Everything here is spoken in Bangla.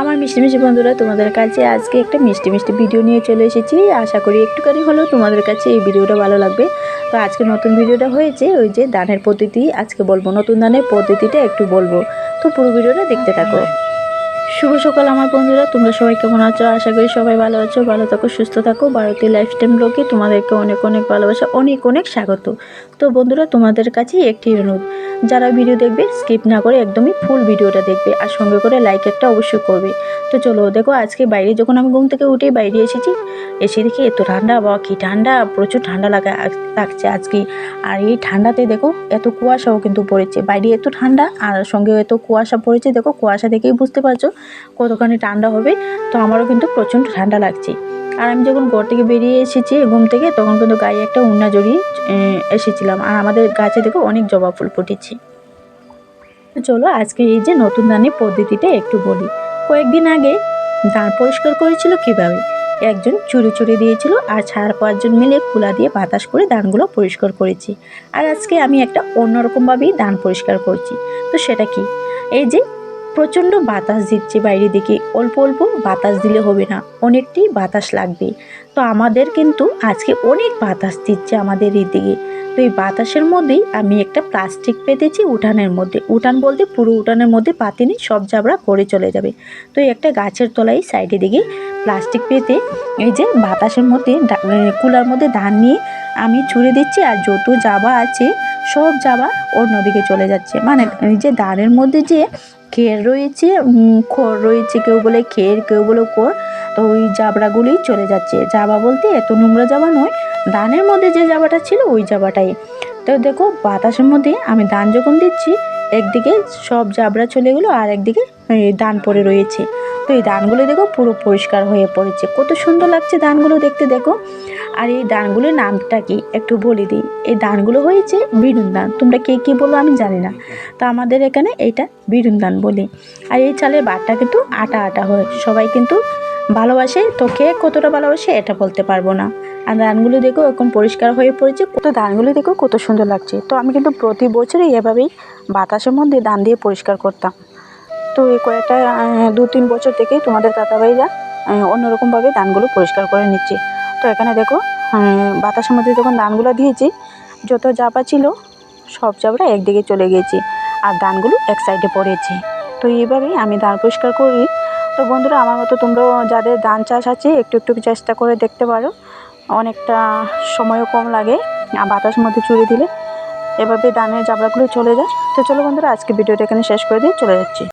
আমার মিষ্টি মিষ্টি বন্ধুরা, তোমাদের কাছে আজকে একটা মিষ্টি মিষ্টি ভিডিও নিয়ে চলে এসেছি। আশা করি একটুখানি হলেও তোমাদের কাছে এই ভিডিওটা ভালো লাগবে। তো আজকে নতুন ভিডিওটা হয়েছে, ওই যে দানের পদ্ধতি। আজকে বলব নতুন দানের পদ্ধতিটা একটু বলব। তো পুরো ভিডিওটা দেখতে থাকো। শুভ সকাল আমার বন্ধুরা, তোমরা সবাই কেমন আছো? আশা করি সবাই ভালো আছো, ভালো থাকো, সুস্থ থাকো। ভারতীয় লাইফস্টাইল ব্লগে তোমাদেরকে অনেক অনেক ভালোবাসা, অনেক অনেক স্বাগত। তো বন্ধুরা, তোমাদের কাছে একটি অনুরোধ। যারা ভিডিও দেখবে স্কিপ না করে একদমই ফুল ভিডিওটা দেখবে। আর সঙ্গে করে লাইক একটা অবশ্যই করবে। তো চলো, দেখো আজকে বাইরে যখন আমি ঘুম থেকে উঠে বাইরে এসেছি, এসে দেখি এত ঠান্ডা বা কি ঠান্ডা, প্রচুর ঠান্ডা লাগা লাগছে আজকে। আর এই ঠান্ডাতে দেখো এত কুয়াশাও কিন্তু পড়েছে। বাইরে এত ঠান্ডা, আর সঙ্গে এত কুয়াশা পড়েছে, দেখো কুয়াশা দেখেই বুঝতে পারছ কতখানি ঠান্ডা হবে। তো আমারও কিন্তু প্রচণ্ড ঠান্ডা লাগছে। আর আমি যখন ঘর থেকে বেরিয়ে এসেছি ঘুম থেকে, তখন কিন্তু গায়ে একটা উন্না জড়িয়ে এসেছিলাম। আর আমাদের গাছে দেখো অনেক জবা ফুল ফুটেছে। চলো আজকে এই যে নতুন ধানের পদ্ধতিটা একটু বলি। কয়েকদিন আগে ধান পরিষ্কার করেছিল কীভাবে? একজন চুরি চুরি দিয়েছিল আর চার পাঁচজন মিলে কুলা দিয়ে বাতাস করে ধানগুলো পরিষ্কার করেছি। আর আজকে আমি একটা অন্যরকমভাবেই ধান পরিষ্কার করছি। তো সেটা কি? এই যে প্রচণ্ড বাতাস দিচ্ছে বাইরে দিকে, অল্প অল্প বাতাস দিলে হবে না অনেকটি বাতাস লাগবে। তো আমাদের কিন্তু আজকে অনেক বাতাস দিচ্ছে আমাদের এই দিকে তো এই বাতাসের মধ্যেই আমি একটা প্লাস্টিক পেতেছি উঠানের মধ্যে। উঠান বলতে পুরো উঠানের মধ্যে পাতিনি সব জাবড়া পড়ে চলে যাবে। তো একটা গাছের তলায় সাইডে দিকে প্লাস্টিক পেতে এই যে বাতাসের মধ্যে কুলার মধ্যে ধান নিয়ে আমি ছুঁড়ে দিচ্ছি আর যত জাবা আছে সব জাবা অন্যদিকে চলে যাচ্ছে। মানে এই যে ধানের মধ্যে যে খের রয়েছে খড় রয়েছে, কেউ বলে খের, কেউ বলে খড়, তো ওই জাবড়াগুলি চলে যাচ্ছে। জাবা বলতে এত নোংরা জাবা নয় ধানের মধ্যে যে জাবাটা ছিল, ওই জাবাটাই। তো দেখো, বাতাসের মধ্যে আমি ধান যখন দিচ্ছি, একদিকে সব জাবড়া চলে গেলো, আর একদিকে ধান পড়ে রয়েছে। তো এই ধানগুলো দেখো, পুরো পরিষ্কার হয়ে পড়েছে। কত সুন্দর লাগছে ধানগুলো দেখতে, দেখো। আর এই ধানগুলোর নামটা কি? একটু বলে দিই। এই ধানগুলো হয়েছে বিরুন ধান তোমরা কে, কী বলো আমি জানি না। তো আমাদের এখানে এইটা বিরুন ধান বলি। আর এই চালের বাটটা কিন্তু আটা আটা হয়। সবাই কিন্তু ভালোবাসে। তো কে কতটা ভালোবাসে, এটা বলতে পারব না। আর ধানগুলো দেখো এখন পরিষ্কার হয়ে পড়েছে। তো ধানগুলো দেখো কত সুন্দর লাগছে। তো আমি কিন্তু প্রতি বছরই এভাবেই বাতাসের মধ্যে ধান দিয়ে পরিষ্কার করতাম। তো এই কয়েকটা দু তিন বছর থেকেই তোমাদের দাদাভাইরা অন্যরকমভাবে ধানগুলো পরিষ্কার করে নিচ্ছে। তো এখানে দেখো বাতাসের মধ্যে যখন ধানগুলো দিয়েছি, যত জাপা ছিল, সব জাবরা একদিকে চলে গিয়েছে আর ধানগুলো এক সাইডে পড়েছে। তো এইভাবেই আমি ধান পরিষ্কার করি। তো বন্ধুরা, আমার মতো তোমরাও যাদের ধান চাষ আছে, একটু একটু চেষ্টা করে দেখতে পারো। অনেকটা সময়ও কম লাগে বাতাস মধ্যে চুরে দিলে। এভাবে ধানের জাবড়াগুলো চলে যায়। তো চলো বন্ধুরা আজকে ভিডিওটা এখানে শেষ করে দিয়ে চলে যাচ্ছি।